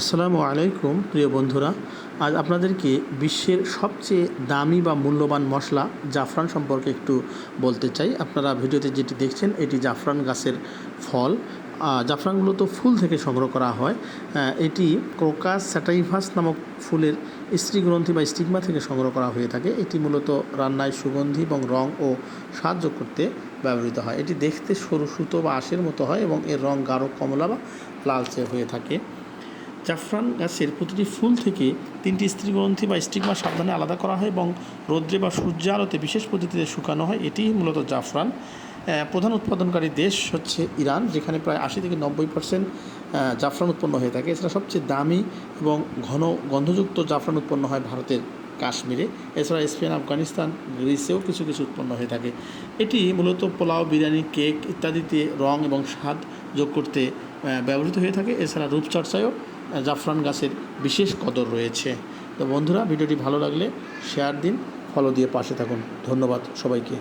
আসসালামু আলাইকুম, প্রিয় বন্ধুরা। আজ আপনাদেরকে বিশ্বের সবচেয়ে দামি বা মূল্যবান মশলা জাফরান সম্পর্কে একটু বলতে চাই। আপনারা ভিডিওতে যেটি দেখছেন, এটি জাফরান গাছের ফল। জাফরানগুলো তো ফুল থেকে সংগ্রহ করা হয়। এটি ক্রোকাস স্যাটাইভাস নামক ফুলের স্ত্রীগ্রন্থি বা স্টিগমা থেকে সংগ্রহ করা হয়ে থাকে। এটি মূলত রান্নায় সুগন্ধি এবং রং ও সাহায্য করতে ব্যবহৃত হয়। এটি দেখতে সরু সুতো বা আঁশের মতো হয় এবং এর রং গাঢ় কমলা বা লালচে হয়ে থাকে। জাফরান গাছের প্রতিটি ফুল থেকে তিনটি স্ত্রীগ্রন্থি বা স্টিগমা সাবধানে আলাদা করা হয় এবং রৌদ্রে বা সূর্য আলোতে বিশেষ পদ্ধতিতে শুকানো হয়। এটিই মূলত জাফরান। প্রধান উৎপাদনকারী দেশ হচ্ছে ইরান, যেখানে প্রায় আশি থেকে নব্বই পার্সেন্ট জাফরান উৎপন্ন হয়ে থাকে। এছাড়া সবচেয়ে দামি এবং ঘন গন্ধযুক্ত জাফরান উৎপন্ন হয় ভারতের কাশ্মীরে। এছাড়া স্পেন, আফগানিস্তান, গ্রিসেও কিছু কিছু উৎপন্ন হয়ে থাকে। এটি মূলত পোলাও, বিরিয়ানি, কেক ইত্যাদিতে রং এবং স্বাদ যোগ করতে ব্যবহৃত হয়ে থাকে। এছাড়া রূপচর্চায়ও জাফরান গাছের বিশেষ কদর রয়েছে। তো বন্ধুরা, ভিডিওটি ভালো লাগলে শেয়ার দিন ফলো দিয়ে পাশে থাকুন। ধন্যবাদ সবাইকে।